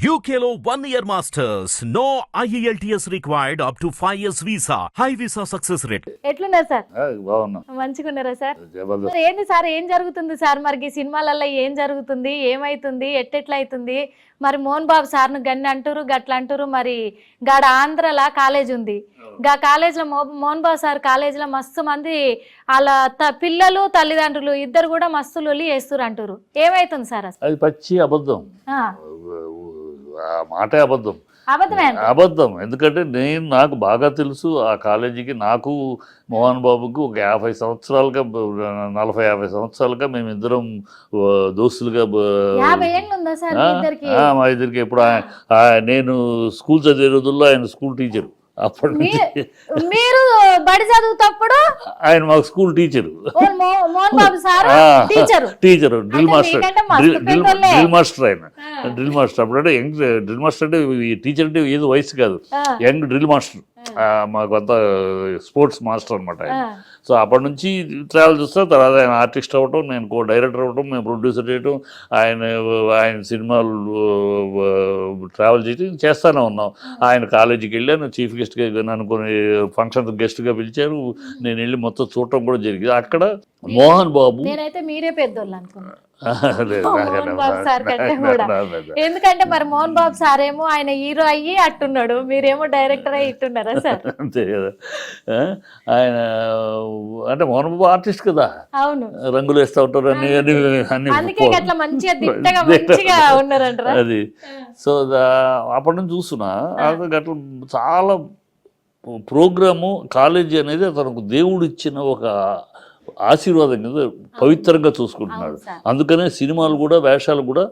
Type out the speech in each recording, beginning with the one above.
One year masters. No E IELTS required up to 5 years visa. High visa success rate. ఎట్లున్నారు sir? బాగున్నా. మంచిగా ఉన్నారా sir మరి ఏంది సార్ ఏం జరుగుతుంది సార్ మరి? ఈ సినిమాలలో ఏం జరుగుతుంది? ఏమైతుంది? ఎట్టెట్లా అవుతుంది మరి మోహన్ బాబు సార్ను గన్ని అంటారు గట్ల అంటారు మరి గాడ ఆంధ్రలా కాలేజ్ ఉంది. గా కాలేజ్లో మో మోహన్ బాబు సార్ కాలేజ్లో మస్తు మంది వాళ్ళ త- పిల్లలు తల్లిదండ్రులు ఇద్దరు కూడా మస్తు లొల్లి చేస్తారు అంటారు ఏమైతుంది సార్ అసలు? అది పచ్చి అబద్ధం. ఆ, మాటే అబద్ధం. అబద్ధం. ఎందుకంటే నేను నాకు బాగా తెలుసు ఆ కాలేజీకి నాకు మోహన్ బాబుకు ఒక యాభై సంవత్సరాలుగా నలభై యాభై సంవత్సరాలుగా మేమిద్దరం ఆ, దోస్తులుగా మీ ఇద్దరికి? ఆ, మా ఇద్దరికి. ఇప్పుడు నేను స్కూల్ చదివే రోజుల్లో ఆయన స్కూల్ టీచరు. అప్పటి నుంచి. మీరు బడి చదువుతప్పుడు? ఆయన మాకు school teacher. Mohan Babu sir teacher. Teacher drill అంటే మాస్టర్ డ్రిల్- మాస్టర్ ఆయన. డ్రిల్ మాస్టర్ అప్పుడంటే యంగ్ డ్రిల్ మాస్టర్ అంటే ఈ టీచర్ అంటే ఏదో వయసు కాదు. Young drill master. మాకు అంతా స్పోర్ట్స్ మాస్టర్ అనమాట ఆయన. సో అప్పటి నుంచి ట్రావెల్ చేస్తా తర్వాత ఆయన ఆర్టిస్ట్ అవ్వటం నేను కో డైరెక్టర్ అవ్వటం మేము ప్రొడ్యూసర్ చేయటం ఆయన ఆయన సినిమాలు ట్రావెల్ చేయటం చేస్తానే ఉన్నాం. ఆయన కాలేజీకి వెళ్ళాను చీఫ్ గెస్ట్గా నన్ను కొన్ని ఫంక్షన్ గెస్ట్గా పిలిచారు. నేను వెళ్ళి మొత్తం చూడటం కూడా జరిగింది. అక్కడ మోహన్ బాబు నేనైతే మీరే పెద్దోళ్ళు ఎందుకంటే మరి మోహన్ బాబు సార్ ఏమో ఆయన హీరో అయ్యి అట్టున్నాడు. మీరేమో డైరెక్టర్ అయ్యి ఇట్టున్నారా సార్? అంతే కదా? ఆయన అంటే మోహన్ బాబు ఆర్టిస్ట్ కదా. అవును. రంగులు వేస్తూ ఉంటారు అన్ని అన్ని అందుకే అట్లా మంచిగా దిట్టగా మంచిగా ఉన్నారంటారా? అది. సో అప్పటి నుంచి చూస్తున్నా. అది గట్ల చాలా ప్రోగ్రాము కాలేజీ అనేది అతనికి దేవుడు ఇచ్చిన ఒక ఆశీర్వాదం కింద పవిత్రంగా చూసుకుంటున్నాడు. అందుకనే సినిమాలు కూడా వేషాలు కూడా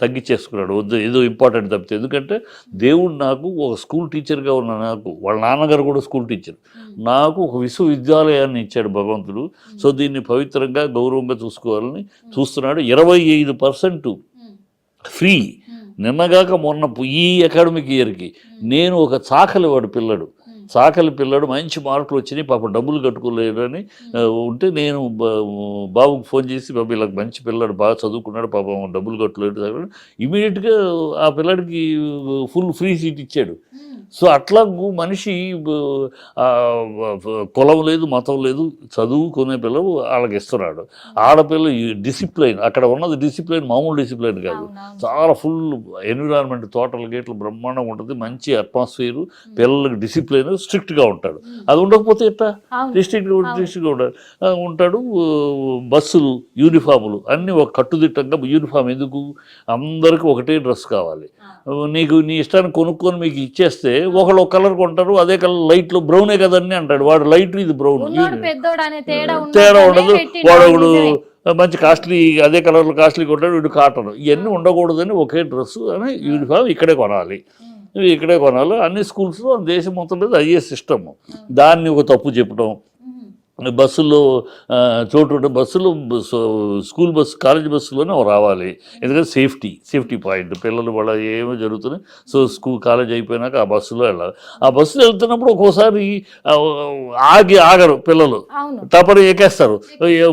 తగ్గించేసుకున్నాడు వద్దు ఏదో ఇంపార్టెంట్ తప్పితే. ఎందుకంటే దేవుడు నాకు ఒక స్కూల్ టీచర్గా ఉన్న నాకు వాళ్ళ నాన్నగారు కూడా స్కూల్ టీచర్. నాకు ఒక విశ్వవిద్యాలయాన్ని ఇచ్చాడు భగవంతుడు. సో దీన్ని పవిత్రంగా గౌరవంగా చూసుకోవాలని చూస్తున్నాడు. ఇరవై ఐదు పర్సెంట్ ఫ్రీ. నిన్నగాక మొన్న ఈ అకాడమిక్ ఇయర్కి నేను ఒక చాకలి వాడు పిల్లడు. చాకలి పిల్లడు మంచి మార్కులు వచ్చినాయి పాప డబ్బులు కట్టుకోలేరని ఆ, ఉంటే నేను బాబుకు ఫోన్ చేసి బాబు ఇలా మంచి పిల్లడు బాగా చదువుకున్నాడు పాపం డబ్బులు కట్టలేదు ఇమీడియట్గా ఆ పిల్లడికి ఫుల్ ఫ్రీ సీట్ ఇచ్చాడు. సో అట్లా మనిషి కులం లేదు మతం లేదు చదువుకునే పిల్లలు వాళ్ళకి ఇస్తున్నాడు. ఆడపిల్ల డిసిప్లైన్ అక్కడ ఉన్నది డిసిప్లైన్ మామూలు డిసిప్లైన్ కాదు. చాలా ఫుల్ ఎన్విరాన్మెంట్ తోటలు గేట్లు బ్రహ్మాండంగా ఉంటుంది మంచి అట్మాస్ఫియర్ పిల్లలకి డిసిప్లైన్ స్ట్రిక్ట్గా ఉంటాడు. అది ఉండకపోతే ఎట్లా? అవును డిస్ట్రిక్ట్ డిస్ట్రిక్ట్ ఉంటాడు ఉంటాడు బస్సులు యూనిఫాములు అన్నీ ఒక కట్టుదిట్టంగా యూనిఫామ్ ఎందుకు? అందరికీ ఒకటే డ్రెస్ కావాలి. నీకు నీ ఇష్టాన్ని కొనుక్కొని మీకు ఇచ్చేస్తే ఒకళ్ళు ఒక కలర్ కొంటారు అదే కలర్ లైట్లో బ్రౌనే కదండి అంటాడు. వాడు లైట్ ఇది బ్రౌన్. తేడా ఉండదు. వాడు మంచి కాస్ట్లీ అదే కలర్లో కాస్ట్లీ కొంటాడు వీడు కాటన్. ఇవన్నీ ఉండకూడదని ఒకే డ్రెస్ అని యూనిఫామ్ ఇక్కడే కొనాలి. ఇక్కడే కొనాలి. అన్ని స్కూల్స్లో దేశం మొత్తం మీద అయ్యే సిస్టమ్. దాన్ని ఒక తప్పు చెప్పడం బస్సుల్లో చోటు బస్సులో బస్సు స్కూల్ బస్సు కాలేజ్ బస్సులోనే రావాలి. ఎందుకంటే సేఫ్టీ సేఫ్టీ పాయింట్. పిల్లలు వాళ్ళ ఏమో జరుగుతున్నాయి. సో స్కూల్ కాలేజ్ అయిపోయినాక ఆ బస్సులో వెళ్ళాలి. ఆ బస్సులో వెళ్తున్నప్పుడు ఒక్కోసారి ఆగి ఆగరు పిల్లలు. తప్పని ఎక్కేస్తారు.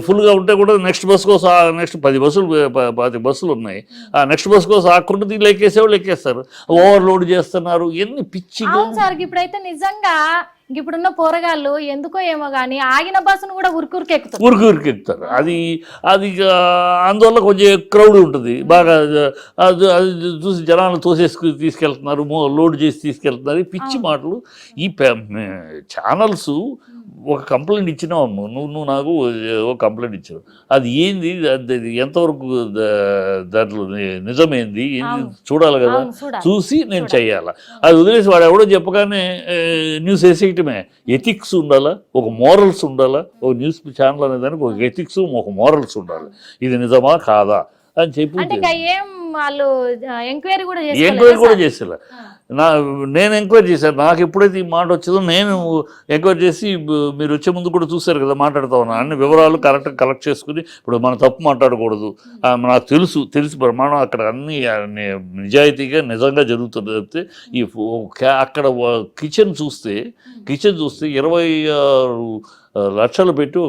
ఫుల్గా ఉంటే కూడా నెక్స్ట్ బస్ కోసం నెక్స్ట్ పది బస్సులు పది బస్సులు ఉన్నాయి. ఆ నెక్స్ట్ బస్ కోసం ఆకుండా దీనిలో ఎక్కేసేవాళ్ళు ఎక్కేస్తారు. ఓవర్లోడ్ చేస్తున్నారు. ఎన్ని సార్ ఇప్పుడైతే నిజంగా ఇప్పుడున్న పోరగాళ్ళు ఎందుకో ఏమో గానీ ఆగిన బస్సును కూడా ఉరుకురికి ఎక్కుతారు. ఎక్కుతారు. అది అది అందువల్ల కొంచెం క్రౌడ్ ఉంటుంది. బాగా అది అది చూసి జనాలు తోసేసుకు తీసుకెళ్తున్నారు లోడ్ చేసి తీసుకెళ్తున్నారు. పిచ్చి మాటలు ఈ ఛానల్స్ ఒక కంప్లైంట్ ఇచ్చినావు అమ్మ. నువ్వు నువ్వు నాకు ఒక కంప్లైంట్ ఇచ్చావు. అది ఏంది? ఎంతవరకు దాంట్లో నిజమేంది. చూడాలి కదా. చూసి నేను చెయ్యాలా? అది వదిలేసి వాడు ఎవడో చెప్పగానే న్యూస్ వేసేయటమే. ఎథిక్స్ ఉండాలా? ఒక మోరల్స్ ఉండాలా? ఒక న్యూస్ ఛానల్ అనే దానికి ఒక ఎథిక్స్ ఒక మోరల్స్ ఉండాలి. ఇది నిజమా కాదా? అని చెప్పి వాళ్ళు ఎంక్వైరీ కూడా ఎంక్వైరీ కూడా చేసుకోలేదు చేసేలా. నా నేను ఎంక్వైరీ చేశాను. నాకు ఎప్పుడైతే ఈ మాట వచ్చిందో నేను ఎంక్వైరీ చేసి మీరు వచ్చే ముందు కూడా చూశారు కదా మాట్లాడుతా ఉన్నా. అన్ని వివరాలు కరెక్ట్గా కలెక్ట్ చేసుకుని ఇప్పుడు మనం తప్పు మాట్లాడకూడదు. నాకు తెలుసు తెలిసి ప్రమాణం. అక్కడ అన్ని నిజాయితీగా నిజంగా జరుగుతుంది తప్పితే ఈ అక్కడ కిచెన్ చూస్తే కిచెన్ చూస్తే ఇరవై లక్షలు పెట్టి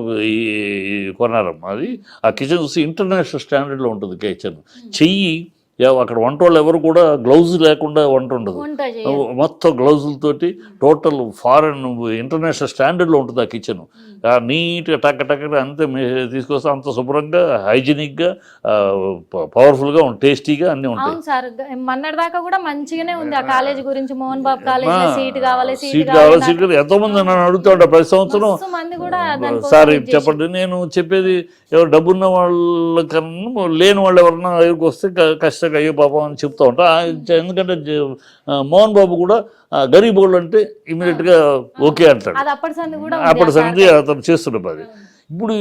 కొన్నారమ్మా అది ఆ కిచెన్ చూస్తే ఇంటర్నేషనల్ స్టాండర్డ్లో ఉంటుంది కిచెన్ చెయ్యి ఎవ- అక్కడ వంట వాళ్ళు ఎవరు కూడా గ్లౌజ్ లేకుండా వంట ఉండదు. మొత్తం గ్లౌజులతోటి టోటల్ ఫారెన్ ఇంటర్నేషనల్ స్టాండర్డ్లో ఉంటుంది ఆ కిచెన్ నీట్గా టక్క టక్క అంతే తీసుకొస్తే అంత శుభ్రంగా హైజీనిక్గా పవర్ఫుల్గా టేస్టీగా అన్నీ ఉంటాయి. అవును సార్ గ- మొన్నటి దాకా కూడా మంచిగానే ఉంది ఆ కాలేజ్ గురించి. మోహన్ బాబు కాలేజ్లో సీట్ కావాలి సీట్ కావాలి సీట్ కావాలి. ఎంతో మంది నన్ను అడుగుతాడు ప్రతి సంవత్సరం. సార్ చెప్పండి నేను చెప్పేది ఎవరు డబ్బున్న వాళ్ళకన్నా లేని వాళ్ళు ఎవరన్నా దగ్గరికి వస్తే క- కష్టంగా అయ్యో పాపం అని చెప్తా ఉంటా. ఎందుకంటే మోహన్ బాబు కూడా ఆ, గరీబ్ వాళ్ళు అంటే ఇమీడియట్గా ఓకే అంటాడు. అది అప్పటి సంగతి అతను చేస్తుండే పది ఇప్పుడు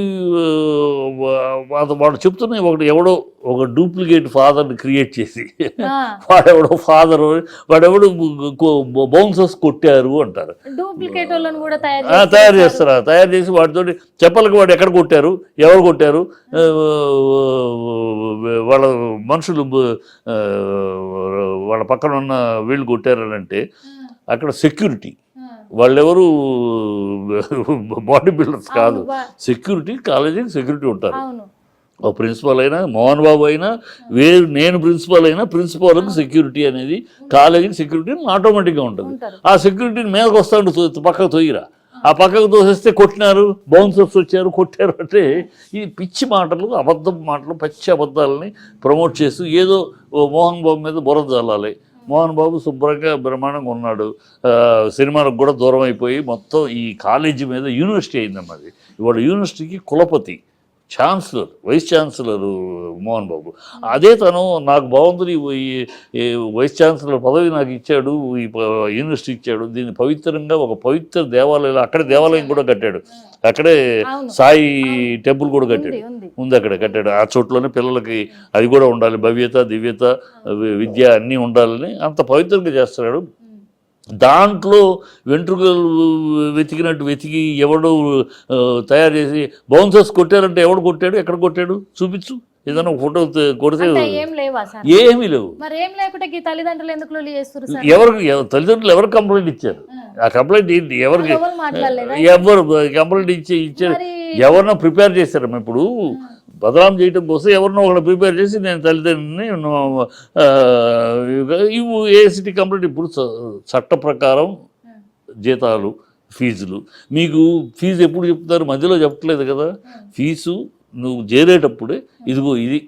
వాడు చెప్తున్న ఒకటి ఎవడో ఒక డూప్లికేట్ ఫాదర్ని క్రియేట్ చేసి వాడెవడో ఫాదర్ వాడెవడు బౌన్సర్స్ కొట్టారు అంటారు. తయారు చేస్తారా? తయారు చేసి వాటితో చెప్పలకి వాడు ఎక్కడ కొట్టారు? ఎవరు కొట్టారు? వాళ్ళ మనుషులు వాళ్ళ పక్కన ఉన్న వీళ్ళు కొట్టారని అంటే అక్కడ సెక్యూరిటీ. వాళ్ళెవరు బాడీ బిల్డర్స్ కాదు. సెక్యూరిటీ కాలేజీకి సెక్యూరిటీ ఉంటారు. ఓ ప్రిన్సిపాల్ అయినా మోహన్ బాబు అయినా వేరు నేను ప్రిన్సిపాల్ అయినా ప్రిన్సిపాల్కి సెక్యూరిటీ అనేది కాలేజీకి సెక్యూరిటీ ఆటోమేటిక్గా ఉంటుంది. ఆ సెక్యూరిటీని మీదకి వస్తాడు పక్కకు తోయిరా. ఆ పక్కకు తోసేస్తే కొట్టినారు బౌన్సర్స్ వచ్చారు కొట్టారు అంటే ఈ పిచ్చి మాటలు అబద్ధం మాటలు పచ్చి అబద్ధాలని ప్రమోట్ చేస్తూ ఏదో మోహన్ బాబు మీద బురద చల్లాలి మోహన్ బాబు శుభ్రంగా బ్రహ్మాండంగా ఉన్నాడు. సినిమాలకు కూడా దూరం అయిపోయి మొత్తం ఈ కాలేజీ మీద యూనివర్సిటీ అయిందన్నది అది. ఇవాళ యూనివర్సిటీకి కులపతి. Chancellor vice chancellor Mohan Babu. అదే తను నాకు బాగుంది ఈ వైస్ ఛాన్సలర్ పదవి నాకు ఇచ్చాడు ఈ యూనివర్సిటీ ఇచ్చాడు దీన్ని పవిత్రంగా ఒక పవిత్ర దేవాలయం అక్కడే దేవాలయం కూడా కట్టాడు. అక్కడే సాయి టెంపుల్ కూడా కట్టాడు. ఉంది. అక్కడ కట్టాడు. ఆ చోట్లోనే పిల్లలకి అది కూడా ఉండాలి. భవ్యత దివ్యత విద్య అన్నీ ఉండాలని అంత పవిత్రంగా చేస్తున్నాడు. దాంట్లో వెంట్రుకలు వెతికినట్టు వెతికి ఎవడు తయారు చేసి బౌన్సర్స్ కొట్టారంటే ఎవడు కొట్టాడు? ఎక్కడ కొట్టాడు? చూపించు. ఏదైనా ఫోటో కొడితే ఏమీ లేవు. ఎవరికి ఎవ- తల్లిదండ్రులు ఎవరు కంప్లైంట్ ఇచ్చారు? ఆ. కంప్లైంట్ ఏంటి? ఎవరికి? ఎవరు కంప్లైంట్ ఇచ్చి ఇచ్చారు. ఎవరినో ప్రిపేర్ చేశారమ్మా ఇప్పుడు? బదనాం చేయడం కోసం ఎవరినో ఒకళ్ళు ప్రిపేర్ చేసి నేను తల్లిదండ్రులని ఇవి ఏసిటీ కంప్లీట్ ఇప్పుడు చట్ట ప్రకారం జీతాలు ఫీజులు. మీకు ఫీజు ఎప్పుడు చెప్తారు మధ్యలో చెప్పట్లేదు కదా. ఫీజు నువ్వు చేరేటప్పుడే ఇదిగో ఇది